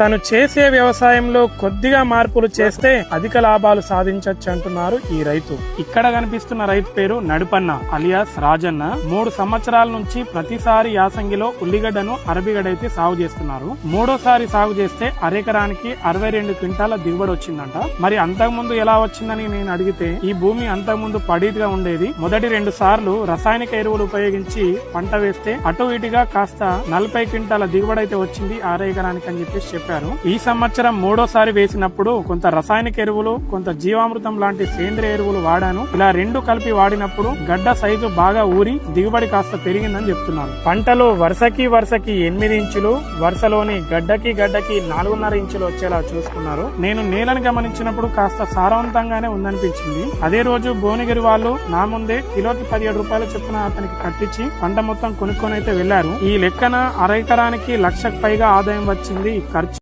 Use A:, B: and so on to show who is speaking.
A: తను చేసే వ్యవసాయంలో కొద్దిగా మార్పులు చేస్తే అధిక లాభాలు సాధించవచ్చు అంటున్నారు ఈ రైతు. ఇక్కడ కనిపిస్తున్న రైతు పేరు నడుపన్న అలియాస్ రాజన్న. మూడు సంవత్సరాల నుంచి ప్రతిసారి యాసంగిలో ఉల్లిగడ్డను అరబిగడ్డ అయితే సాగు చేస్తున్నారు. మూడోసారి సాగు చేస్తే అరెకరానికి అరవై రెండు క్వింటాల దిగుబడి వచ్చిందంట. మరి అంతకుముందు ఎలా వచ్చిందని నేను అడిగితే ఈ భూమి అంతకుముందు పడీదిగా ఉండేది. మొదటి రెండు సార్లు రసాయనిక ఎరువులు ఉపయోగించి పంట వేస్తే అటు ఇటుగా కాస్త నలభై క్వింటాల దిగుబడి అయితే వచ్చింది అరెకరానికి అని చెప్పేసి చెప్పారు. ఈ సంవత్సరం మూడోసారి వేసినప్పుడు కొంత రసాయనిక ఎరువులు కొంత జీవామృతం లాంటి సేంద్రియ ఎరువులు వాడాను. ఇలా రెండు కలిపి వాడినప్పుడు గడ్డ సైజు బాగా ఊరి దిగుబడి కాస్త పెరిగిందని చెప్తున్నాను. పంటలు వరుసకి వరుసకి ఎనిమిది ఇంచులు వరుసలోని గడ్డకి గడ్డకి నాలుగున్నర ఇంచులు వచ్చేలా చూసుకున్నారు. నేను నేలను గమనించినప్పుడు కాస్త సారవంతంగానే ఉందనిపించింది. అదే రోజు భువనగిరి వాళ్ళు నా ముందే కిలోకి పదిహేడు రూపాయల చొప్పున అతనికి కట్టించి పంట మొత్తం కొనుక్కొని అయితే వెళ్ళారు ఈ లెక్కన అరెకరానికి లక్షకు పైగా ఆదాయం వచ్చింది ఖర్చు.